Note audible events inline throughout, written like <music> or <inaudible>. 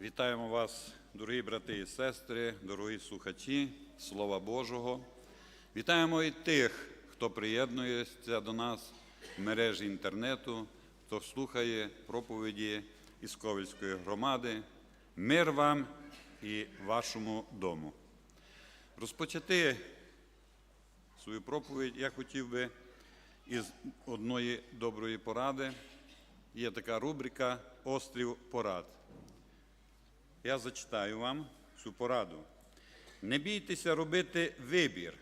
Вітаємо вас, дорогі брати і сестри, дорогі слухачі Слова Божого. Вітаємо і тих, хто приєднується до нас в мережі інтернету, хто слухає проповіді із Ковельської громади. Мир вам і вашому дому. Розпочати свою проповідь я хотів би із одної доброї поради. Є така рубрика Острів порад. Я зачитаю вам цю пораду. Не бійтеся робити вибір.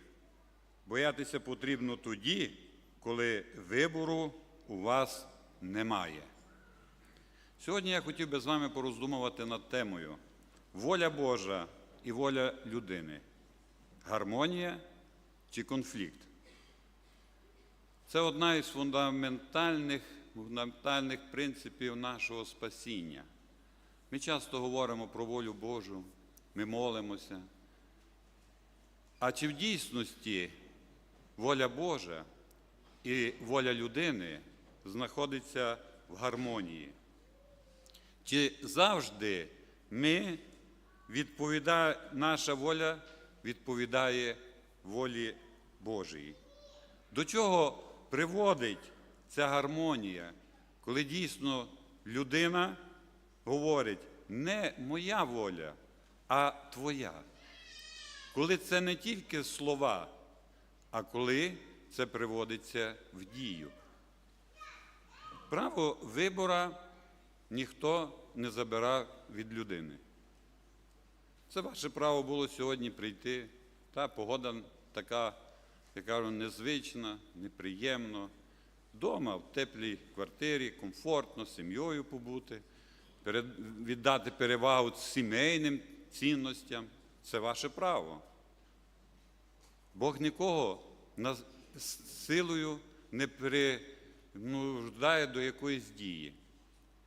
Боятися потрібно тоді, коли вибору у вас немає. Сьогодні я хотів би з вами пороздумувати над темою воля Божа і воля людини. Гармонія чи конфлікт? Це одна із фундаментальних, фундаментальних принципів нашого спасіння. Ми часто говоримо про волю Божу, ми молимося. А чи в дійсності воля Божа і воля людини знаходиться в гармонії? Чи завжди ми відповідає, наша воля відповідає волі Божій? До чого приводить ця гармонія, коли дійсно людина говорить не моя воля, а твоя? Коли це не тільки слова, а коли це приводиться в дію. Право вибора ніхто не забирав від людини. Це ваше право було сьогодні прийти. Та погода така, я кажу, незвична, неприємно. Дома в теплій квартирі, комфортно, сім'єю побути, віддати перевагу сімейним цінностям. Це ваше право. Бог нікого силою не принуждає до якоїсь дії.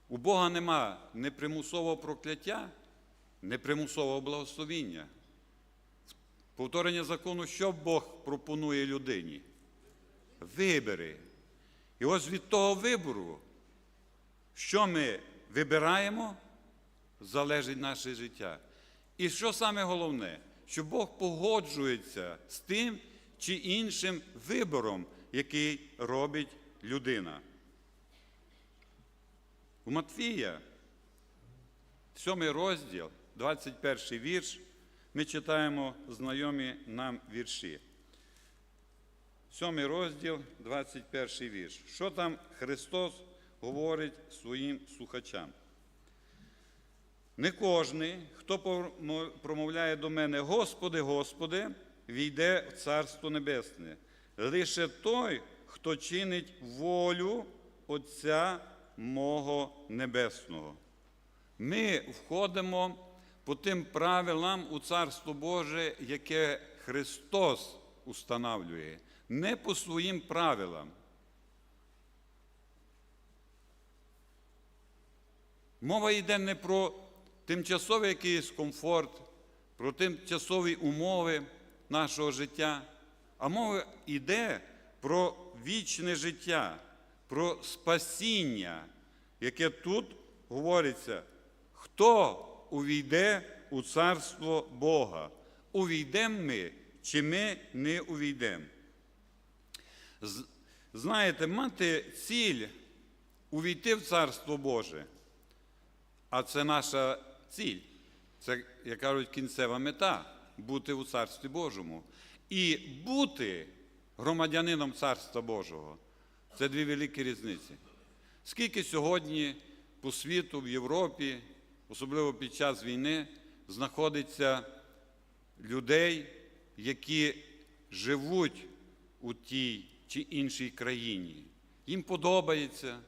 У Бога нема ні примусового прокляття, ні примусового благословіння. Повторення закону, що Бог пропонує людині? Вибери. І ось від того вибору, що ми вибираємо, залежить наше життя. І що саме головне, що Бог погоджується з тим чи іншим вибором, який робить людина. У Матфія, 7 розділ, 21 вірш, ми читаємо знайомі нам вірші. 7 розділ, 21 вірш. Що там Христос говорить своїм слухачам? Не кожний, хто промовляє до мене, Господи, Господи, війде в Царство Небесне. Лише той, хто чинить волю Отця мого Небесного. Ми входимо по тим правилам у Царство Боже, яке Христос устанавлює, не по своїм правилам. Мова йде не про тимчасовий якийсь комфорт, про тимчасові умови нашого життя, а мова йде про вічне життя, про спасіння, яке тут говориться, хто увійде у царство Бога. Увійдемо ми, чи ми не увійдемо. Знаєте, мати ціль увійти в Царство Боже. А це наша ціль. Це, як кажуть, кінцева мета бути у Царстві Божому. І бути громадянином Царства Божого це дві великі різниці. Скільки сьогодні по світу, в Європі, особливо під час війни, знаходиться людей, які живуть у тій чи іншій країні. Їм подобається,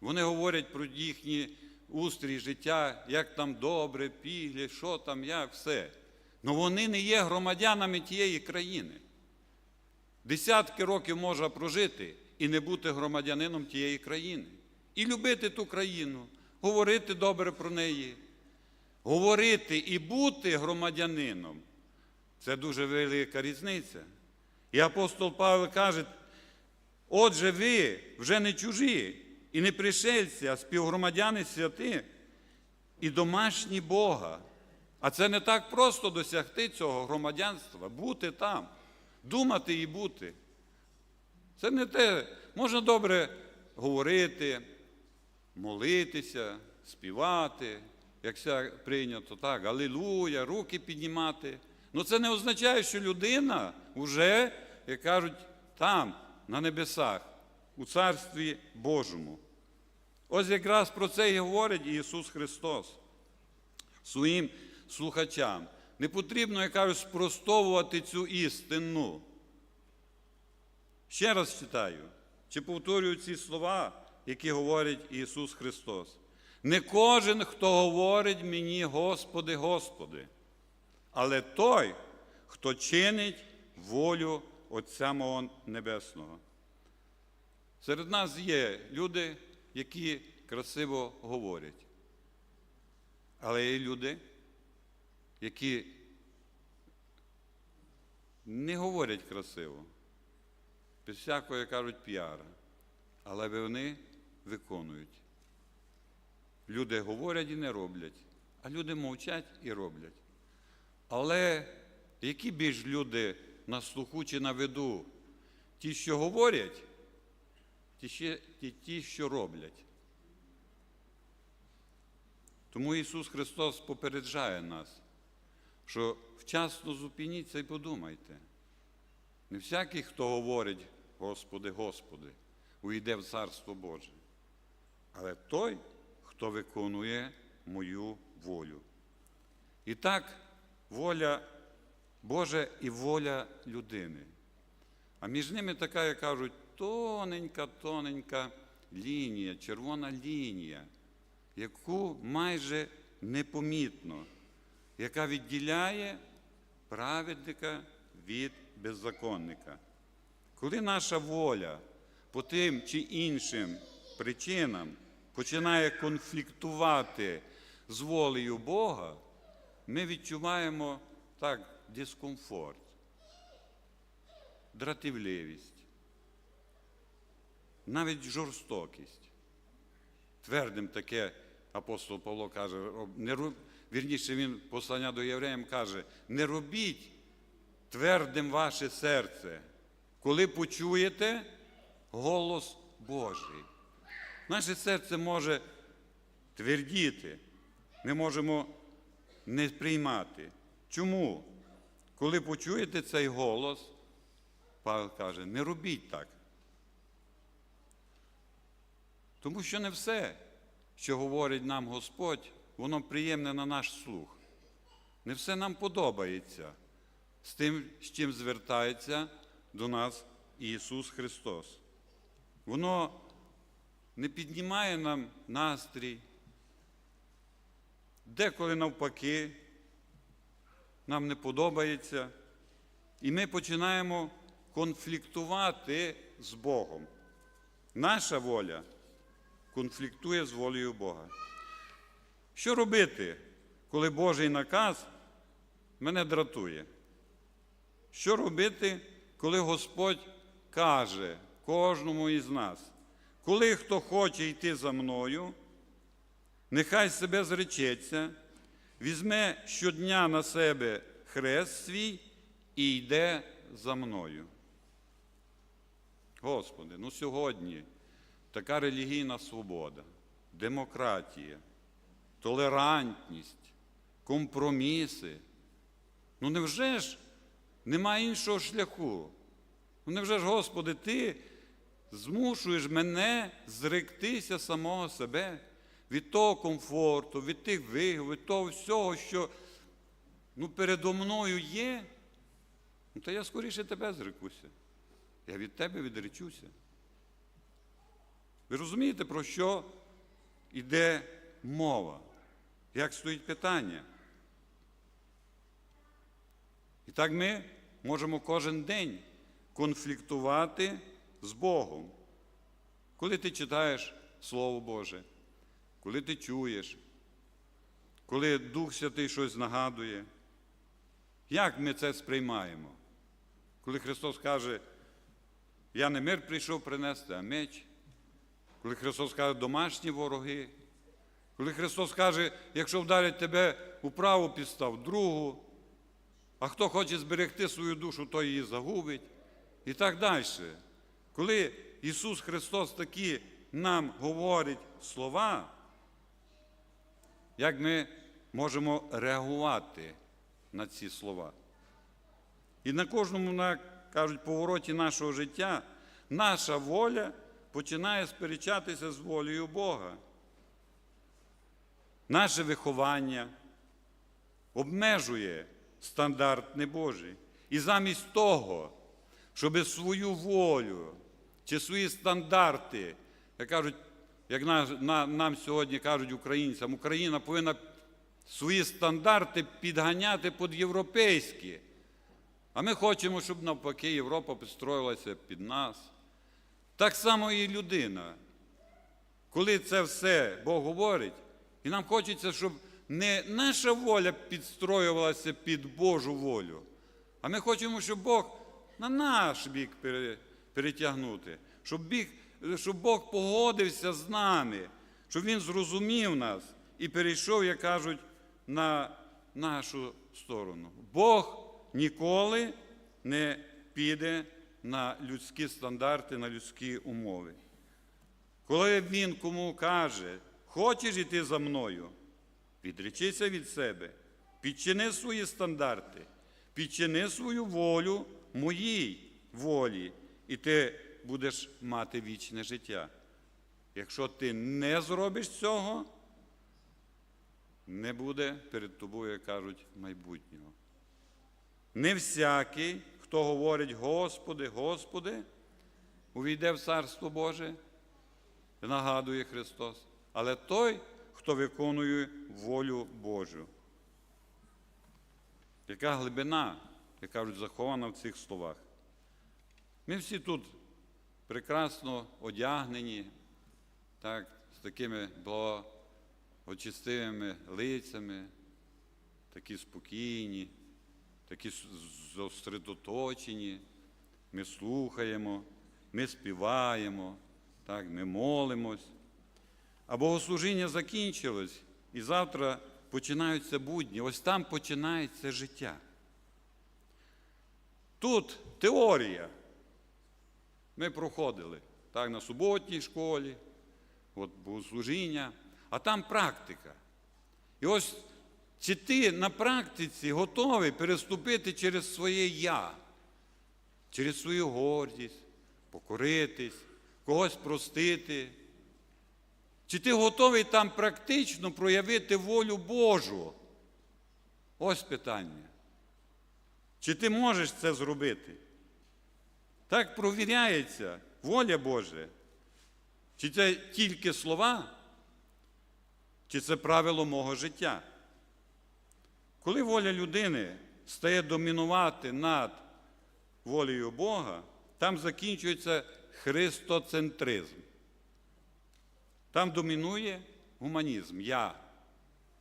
вони говорять про їхні устрій життя, як там добре, піглі, що там, як, все. Але вони не є громадянами тієї країни. Десятки років можна прожити і не бути громадянином тієї країни. І любити ту країну, говорити добре про неї. Говорити і бути громадянином це дуже велика різниця. І апостол Павло каже, отже, ви вже не чужі і не пришельці, а співгромадяни святи, і домашні Бога. А це не так просто досягти цього громадянства, бути там, думати і бути. Це не те, можна добре говорити, молитися, співати, як все прийнято так, алілуя, руки піднімати. Ну це не означає, що людина вже, як кажуть, там, на небесах, у Царстві Божому. Ось якраз про це і говорить Ісус Христос своїм слухачам. Не потрібно, як кажуть, спростовувати цю істину. Ще раз читаю, чи повторюю ці слова, які говорить Ісус Христос. Не кожен, хто говорить мені, Господи, Господи, але той, хто чинить волю Отця мого Небесного. Серед нас є люди, які красиво говорять. Але є люди, які не говорять красиво, без всякого, як кажуть, піара, але вони виконують. Люди говорять і не роблять, а люди мовчать і роблять. Але які більш люди на слуху чи на виду? Ті, що говорять, ті, ті що роблять. Тому Ісус Христос попереджає нас, що вчасно зупиніться і подумайте. Не всякий, хто говорить, Господи, Господи, уйде в Царство Боже, але той, хто виконує мою волю. І так, воля Божа і воля людини. А між ними така, як кажуть, тоненька, тоненька лінія, червона лінія, яку майже непомітно, яка відділяє праведника від беззаконника. Коли наша воля по тим чи іншим причинам починає конфліктувати з волею Бога, ми відчуваємо так дискомфорт, дратівливість, навіть жорстокість. Твердим таке апостол Павло каже, не роб... вірніше він послання до євреям каже, не робіть твердим ваше серце, коли почуєте голос Божий. Наше серце може твердіти, ми можемо не приймати. Чому? Коли почуєте цей голос, Павел каже, не робіть так. Тому що не все, що говорить нам Господь, воно приємне на наш слух. Не все нам подобається з тим, з чим звертається до нас Ісус Христос. Воно не піднімає нам настрій, деколи навпаки, нам не подобається, і ми починаємо конфліктувати з Богом. Наша воля конфліктує з волею Бога. Що робити, коли Божий наказ мене дратує? Що робити, коли Господь каже кожному із нас, коли хто хоче йти за мною, нехай себе зречеться, візьме щодня на себе хрест свій і йде за мною. Господи, ну сьогодні така релігійна свобода, демократія, толерантність, компроміси. Ну невже ж немає іншого шляху? Ну невже ж, Господи, Ти змушуєш мене зректися самого себе від того комфорту, від тих вигод, від того всього, що ну, передо мною є, ну, то я скоріше тебе зрекуся. Я від тебе відречуся. Ви розумієте, про що йде мова? Як стоїть питання? І так ми можемо кожен день конфліктувати з Богом. Коли ти читаєш Слово Боже, коли ти чуєш, коли Дух Святий щось нагадує, як ми це сприймаємо? Коли Христос каже, я не мир прийшов принести, а меч. Коли Христос каже, домашні вороги, Коли Христос каже, якщо вдарять тебе у праву підстав, другу, а хто хоче зберегти свою душу, той її загубить. І так далі. Коли Ісус Христос такі нам говорить слова, як ми можемо реагувати на ці слова? І на кожному, на, кажуть, повороті нашого життя наша воля починає сперечатися з волею Бога. Наше виховання обмежує стандарт небожий. І замість того, щоб свою волю чи свої стандарти, як кажуть, як на, на, нам сьогодні кажуть українцям, Україна повинна свої стандарти підганяти під європейські. А ми хочемо, щоб навпаки Європа підстроїлася під нас. Так само і людина. Коли це все Бог говорить, і нам хочеться, щоб не наша воля підстроювалася під Божу волю, а ми хочемо, щоб Бог на наш бік перетягнути, щоб, біг, щоб Бог погодився з нами, щоб Він зрозумів нас і перейшов, як кажуть, на нашу сторону. Бог ніколи не піде на людські стандарти, на людські умови. Коли він кому каже, хочеш іти за мною, відречися від себе, підчини свої стандарти, підчини свою волю моїй волі, і ти будеш мати вічне життя. Якщо ти не зробиш цього, не буде перед тобою, як кажуть, майбутнього. Не всякий, хто говорить Господи, Господи, увійде в Царство Боже, нагадує Христос, але той, хто виконує волю Божу. Яка глибина, як кажуть, захована в цих словах. Ми всі тут прекрасно одягнені, так, з такими благочестивими лицями, такі спокійні, такі зосередоточені. Ми слухаємо, ми співаємо, так, ми молимось. А богослужіння закінчилось, і завтра починаються будні. Ось там починається життя. Тут теорія. Ми проходили так, на суботній школі, от богослужіння, а там практика. І ось чи ти на практиці готовий переступити через своє я, через свою гордість, покоритись, когось простити? Чи ти готовий там практично проявити волю Божу? Ось питання. Чи ти можеш це зробити? Так провіряється воля Божа. Чи це тільки слова, чи це правило мого життя? Коли воля людини стає домінувати над волею Бога, там закінчується христоцентризм. Там домінує гуманізм, я,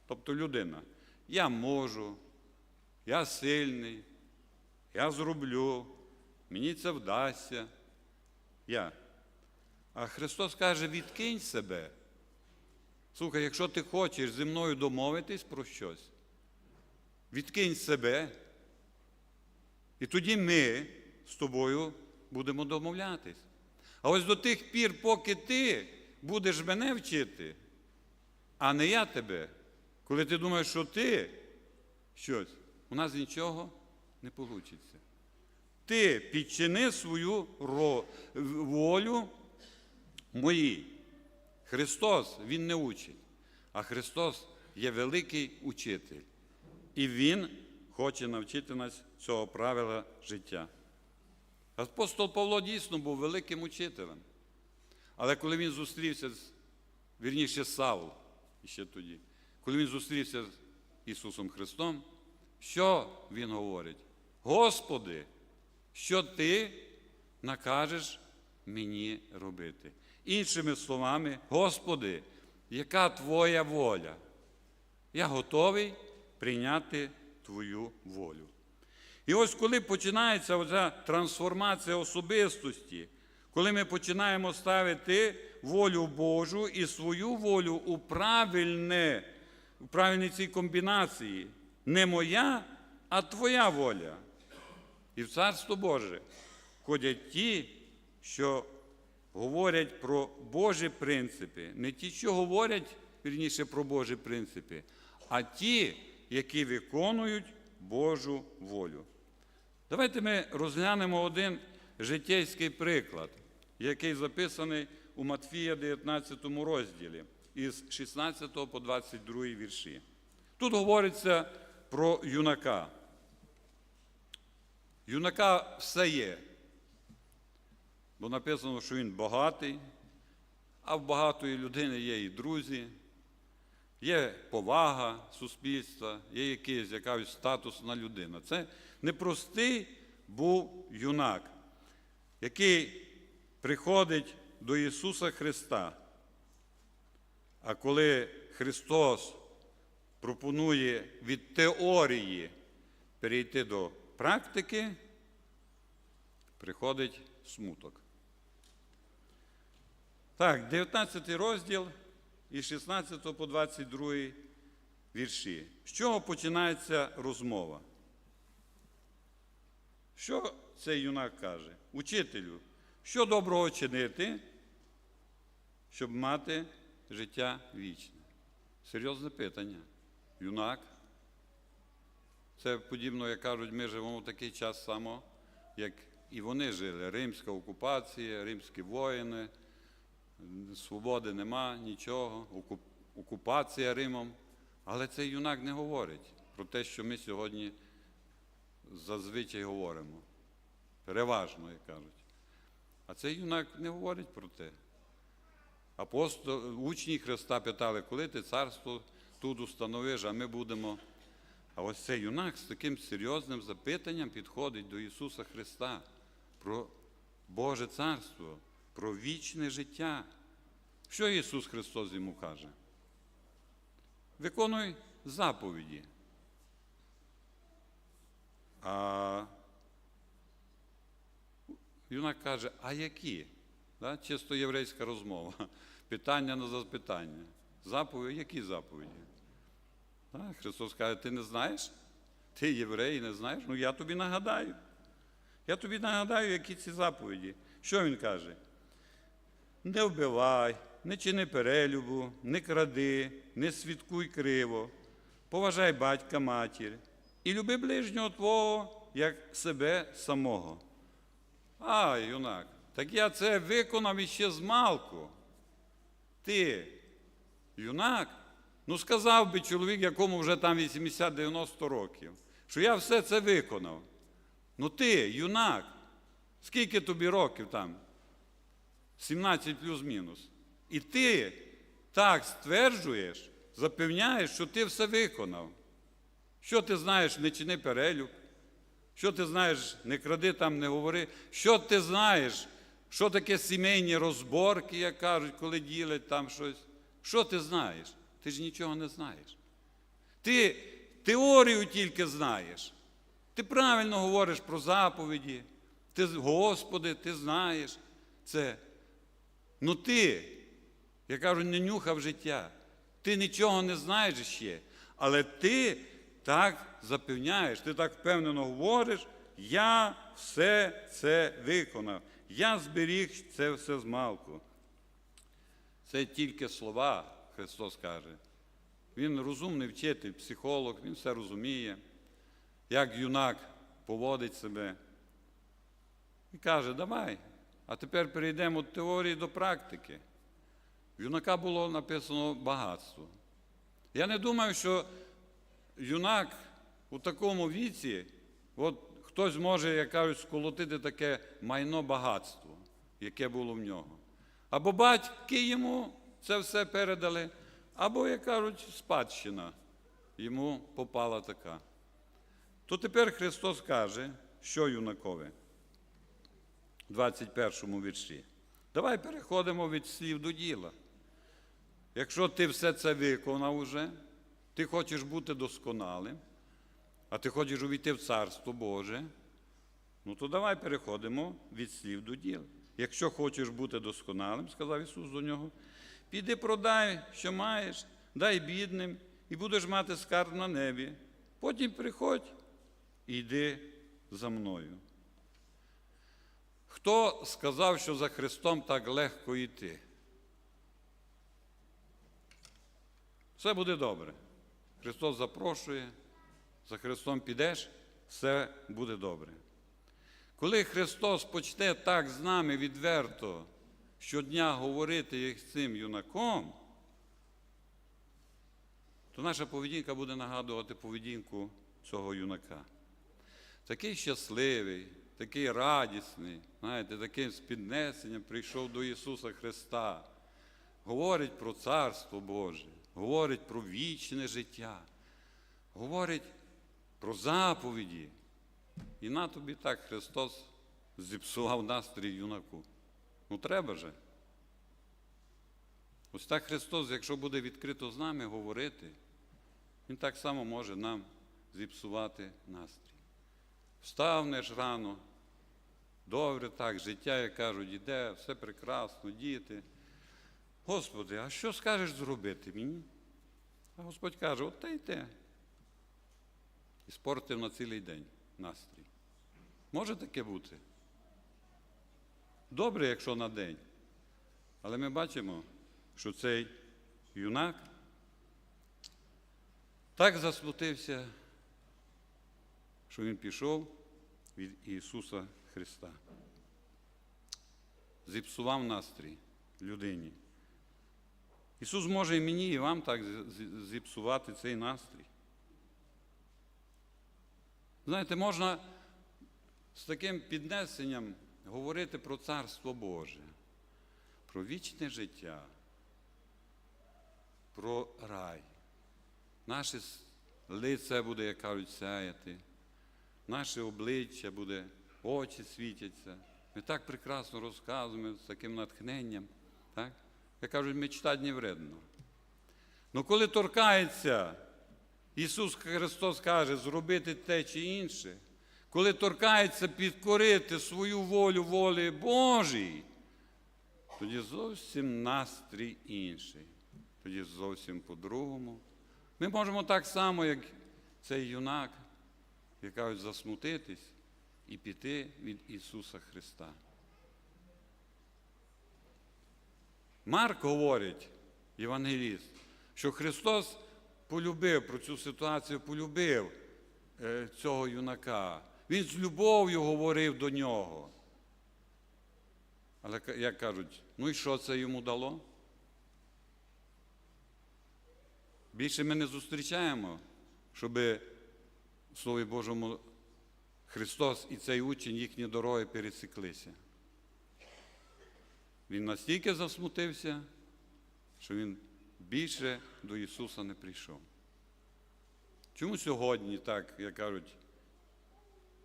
тобто людина. Я можу, я сильний, я зроблю, мені це вдасться. Я. А Христос каже, відкинь себе. Слухай, якщо ти хочеш зі мною домовитись про щось, відкинь себе, і тоді ми з тобою будемо домовлятись. А ось до тих пір, поки ти будеш мене вчити, а не я тебе, коли ти думаєш, що ти щось, у нас нічого не вийде. Ти підчини свою волю моїй. Христос, Він не учить, а Христос є великий учитель. І Він хоче навчити нас цього правила життя. Апостол Павло дійсно був великим учителем. Але коли він зустрівся з, вірніше, Савл, ще тоді, коли він зустрівся з Ісусом Христом, що він говорить? Господи, що ти накажеш мені робити? Іншими словами, Господи, яка Твоя воля? Я готовий прийняти Твою волю. І ось коли починається оця трансформація особистості, Коли ми починаємо ставити волю Божу і свою волю у правильне, у правильній цій комбінації, не моя, а твоя воля. І в Царство Боже входять ті, що говорять про Божі принципи, не ті, що говорять вірніше про Божі принципи, а ті, які виконують Божу волю. Давайте ми розглянемо один життєйський приклад, який записаний у Матфія 19 розділі із 16 по 22 вірші. Тут говориться про юнака. Юнака все є, бо написано, що він багатий, а в багатої людини є і друзі, є повага суспільства, є якийсь якась статусна людина. Це непростий був юнак, який приходить до Ісуса Христа. А коли Христос пропонує від теорії перейти до практики, приходить смуток. Так, 19 розділ із 16 по 22 вірші. З чого починається розмова? Що цей юнак каже? Учителю, що доброго чинити, щоб мати життя вічне? Серйозне питання. Юнак. Це подібно, як кажуть, ми живемо в такий час само, як і вони жили. Римська окупація, римські воїни, свободи нема, нічого, окупація Римом. Але цей юнак не говорить про те, що ми сьогодні зазвичай говоримо. Переважно, як кажуть. А цей юнак не говорить про те. Апостол, учні Христа питали, коли ти царство тут установиш, а ми будемо. А ось цей юнак з таким серйозним запитанням підходить до Ісуса Христа про Боже Царство, про вічне життя. Що Ісус Христос йому каже? Виконуй заповіді. А юнак каже, а які? Да? Чисто єврейська розмова. Питання на запитання. Заповіді, які заповіді? Да? Христос каже, ти не знаєш? Ти єврей, не знаєш? Ну я тобі нагадаю. Я тобі нагадаю, які ці заповіді. Що він каже? Не вбивай, не чини перелюбу, не кради, не свідкуй криво, поважай батька матір і люби ближнього твого, як себе самого. А, юнак, так я це виконав іще з малку. Ти, юнак, ну сказав би чоловік, якому вже там 80-90 років, що я все це виконав. Ну ти, юнак, скільки тобі років там? 17 плюс-мінус. І ти так стверджуєш, запевняєш, що ти все виконав. Що ти знаєш, не чини перелюб. Що ти знаєш, не кради там, не говори. Що ти знаєш, що таке сімейні розборки, як кажуть, коли ділять там щось. Що ти знаєш? Ти ж нічого не знаєш. Ти теорію тільки знаєш. Ти правильно говориш про заповіді. Ти, Господи, ти знаєш це. Ну ти, я кажу, не нюхав життя. Ти нічого не знаєш ще. Але ти так запевняєш, ти так впевнено говориш, я все це виконав. Я зберіг це все з малку. Це тільки слова, Христос каже. Він розумний вчитель, психолог, він все розуміє, як юнак поводить себе. І каже, давай, а тепер перейдемо від теорії до практики. Юнака було написано багатство. Я не думаю, що юнак у такому віці, от хтось може, як сколотити таке майно багатство, яке було в нього. Або батьки йому це все передали, або, як кажуть, спадщина йому попала така. То тепер Христос каже, що юнакове. 21 вірші. Давай переходимо від слів до діла. Якщо ти все це виконав уже, ти хочеш бути досконалим, а ти хочеш увійти в Царство Боже, ну то давай переходимо від слів до діл. якщо хочеш бути досконалим, сказав Ісус до нього, піди продай, що маєш, дай бідним, і будеш мати скарб на небі. Потім приходь і йди за мною. Хто сказав, що за Христом так легко йти? Все буде добре. Христос запрошує, за Христом підеш, все буде добре. Коли Христос почне так з нами відверто щодня говорити як з цим юнаком, то наша поведінка буде нагадувати поведінку цього юнака. Такий щасливий, такий радісний, знаєте, таким з піднесенням прийшов до Ісуса Христа, говорить про Царство Боже, говорить про вічне життя, говорить про заповіді. І на тобі так Христос зіпсував настрій юнаку. Ну треба же. Ось так Христос, якщо буде відкрито з нами говорити, Він так само може нам зіпсувати настрій. Вставнеш рано, добре так, життя, як кажуть, іде, все прекрасно, діти. Господи, а що скажеш зробити мені? А Господь каже, от та й те. І спортив на цілий день настрій. Може таке бути? Добре, якщо на день. Але ми бачимо, що цей юнак так засмутився, що він пішов від Ісуса Христа. Зіпсував настрій людині. Ісус може і мені, і вам так зіпсувати цей настрій. Знаєте, можна з таким піднесенням говорити про Царство Боже, про вічне життя, про рай. Наше лице буде, як кажуть, сяяти, наше обличчя буде, очі світяться. Ми так прекрасно розказуємо з таким натхненням. Так? Як кажуть, мечтать не вредно. Ну коли торкається, Ісус Христос каже, зробити те чи інше, коли торкається підкорити свою волю волі Божій, тоді зовсім настрій інший, тоді зовсім по-другому. Ми можемо так само, як цей юнак, як кажуть, засмутитись і піти від Ісуса Христа. Марк говорить, Євангеліст, що Христос полюбив про цю ситуацію, полюбив е, цього юнака. Він з любов'ю говорив до нього. Але як кажуть, ну і що це йому дало? Більше ми не зустрічаємо, щоб в Слові Божому Христос і цей учень їхні дороги пересіклися. Він настільки засмутився, що він більше до Ісуса не прийшов. Чому сьогодні так, як кажуть,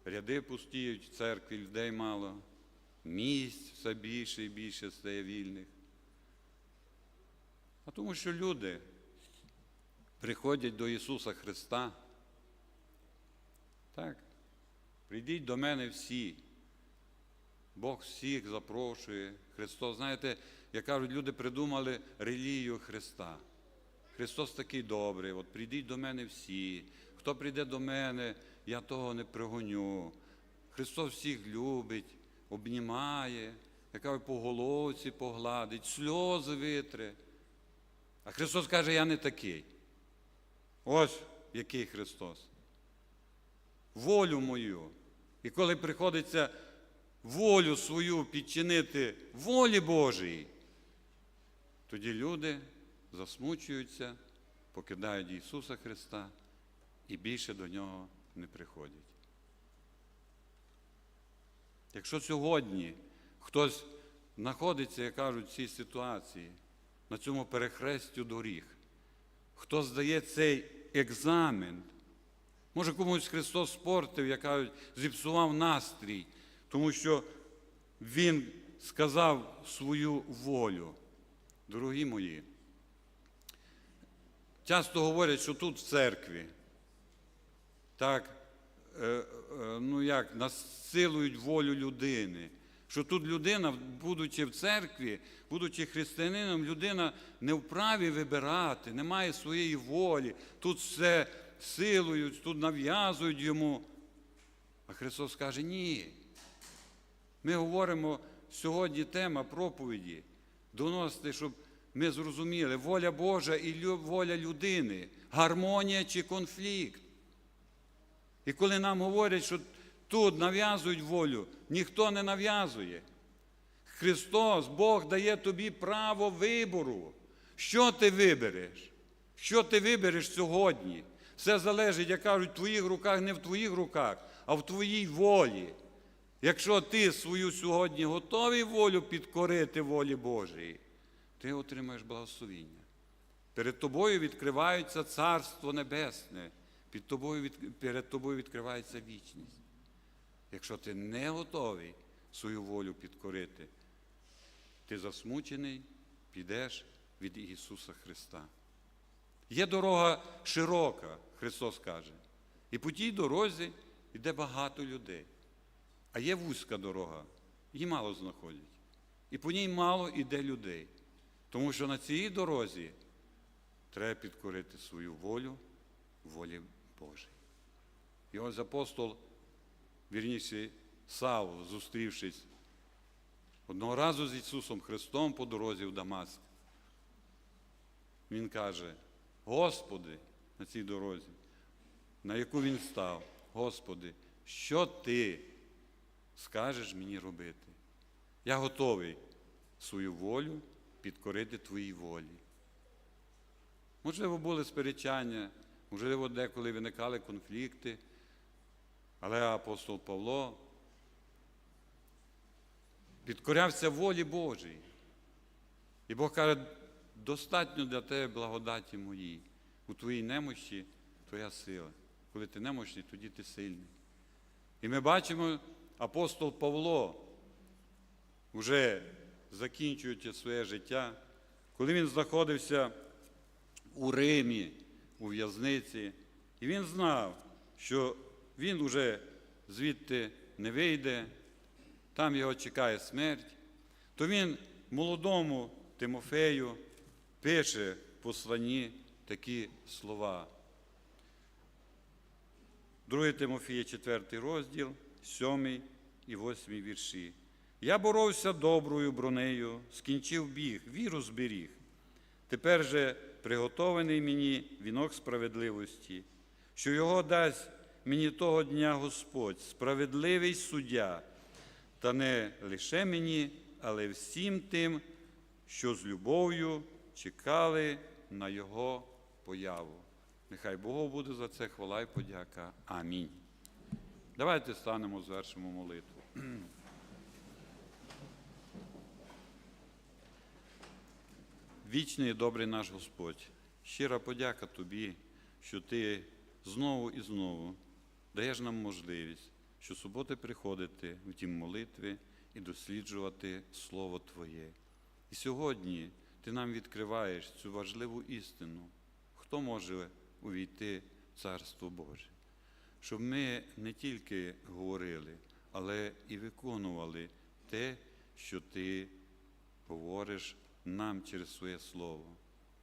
ряди пустіють церкві, людей мало, місць все більше і більше стає вільних? А тому що люди приходять до Ісуса Христа. Так, прийдіть до мене всі. Бог всіх запрошує. Христос, знаєте, як кажуть, люди придумали релігію Христа. Христос такий добрий, от прийдіть до мене всі. Хто прийде до мене, я того не пригоню. Христос всіх любить, обнімає, я кажу, по головці погладить, сльози витре. А Христос каже, я не такий. Ось який Христос. Волю мою. І коли приходиться волю свою підчинити волі Божій, тоді люди засмучуються, покидають Ісуса Христа і більше до Нього не приходять. Якщо сьогодні хтось знаходиться, як кажуть, в цій ситуації, на цьому перехрестю доріг, хто здає цей екзамен, може комусь Христос спортив, як кажуть, зіпсував настрій, тому що Він сказав свою волю. Дорогі мої, часто говорять, що тут в церкві так, е, е, ну як, насилують волю людини, Що тут людина, будучи в церкві, будучи християнином, людина не вправі вибирати, не має своєї волі, тут все силують, тут нав'язують йому. А Христос каже, ні. Ми говоримо сьогодні тема проповіді, доносити, щоб ми зрозуміли, воля Божа і воля людини, гармонія чи конфлікт. І коли нам говорять, що тут нав'язують волю, ніхто не нав'язує. Христос, Бог дає тобі право вибору. Що ти вибереш? Що ти вибереш сьогодні? Все залежить, як кажуть, в твоїх руках, не в твоїх руках, а в твоїй волі. Якщо ти свою сьогодні готовий волю підкорити волі Божої, ти отримаєш благословіння. Перед тобою відкривається Царство Небесне, під тобою від- перед тобою відкривається вічність. Якщо ти не готовий свою волю підкорити, ти засмучений, підеш від Ісуса Христа. Є дорога широка, Христос каже. І по тій дорозі йде багато людей. А є вузька дорога, її мало знаходять. І по ній мало йде людей. Тому що на цій дорозі треба підкорити свою волю волі Божій. І ось апостол, вірніше, Савл, зустрівшись одного разу з Ісусом Христом по дорозі в Дамаск, він каже: Господи, на цій дорозі, на яку він став, Господи, що ти скажеш мені робити? Я готовий свою волю підкорити Твоїй волі. Можливо, були сперечання, можливо, деколи виникали конфлікти, але апостол Павло підкорявся волі Божій. І Бог каже, достатньо для тебе благодаті моїй. У твоїй немощі твоя сила. Коли ти немощний, тоді ти сильний. І ми бачимо, апостол Павло, вже закінчуючи своє життя, коли він знаходився у Римі, у в'язниці, і він знав, що він уже звідти не вийде, там його чекає смерть, то він молодому Тимофею пише в посланні такі слова. 2 Тимофія, 4 розділ, 7 і 8 вірші. Я боровся доброю бронею, скінчив біг, віру зберіг. Тепер же приготований мені вінок справедливості, що його дасть мені того дня Господь, справедливий суддя, та не лише мені, але всім тим, що з любов'ю чекали на Його появу. Нехай Богу буде за це хвала і подяка. Амінь. Давайте станемо, звершимо молитву. <clears throat> Вічний і добрий наш Господь, щира подяка Тобі, що Ти знову і знову даєш нам можливість щосуботи приходити в ті молитви і досліджувати Слово Твоє. І сьогодні Ти нам відкриваєш цю важливу істину, хто може увійти в Царство Боже, щоб ми не тільки говорили, але і виконували те, що Ти говориш нам через своє Слово.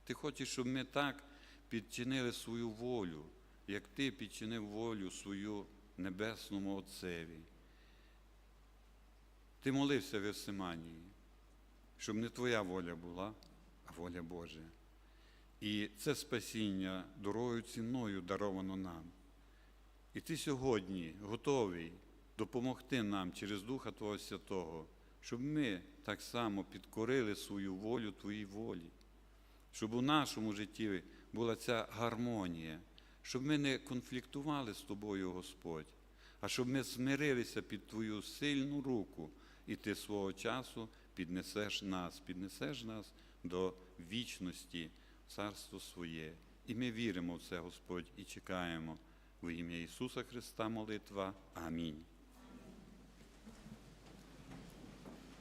Ти хочеш, щоб ми так підчинили свою волю, як ти підчинив волю свою Небесному Отцеві. Ти молився в Евсиманії, щоб не твоя воля була, воля Божа. І це спасіння дорогою цінною даровано нам. І ти сьогодні готовий допомогти нам через Духа Твого Святого, щоб ми так само підкорили свою волю Твоїй волі, щоб у нашому житті була ця гармонія, щоб ми не конфліктували з Тобою, Господь, а щоб ми змирилися під Твою сильну руку, і Ти свого часу піднесеш нас, піднесеш нас до вічності, царство своє. І ми віримо в це, Господь, і чекаємо. В ім'я Ісуса Христа молитва. Амінь.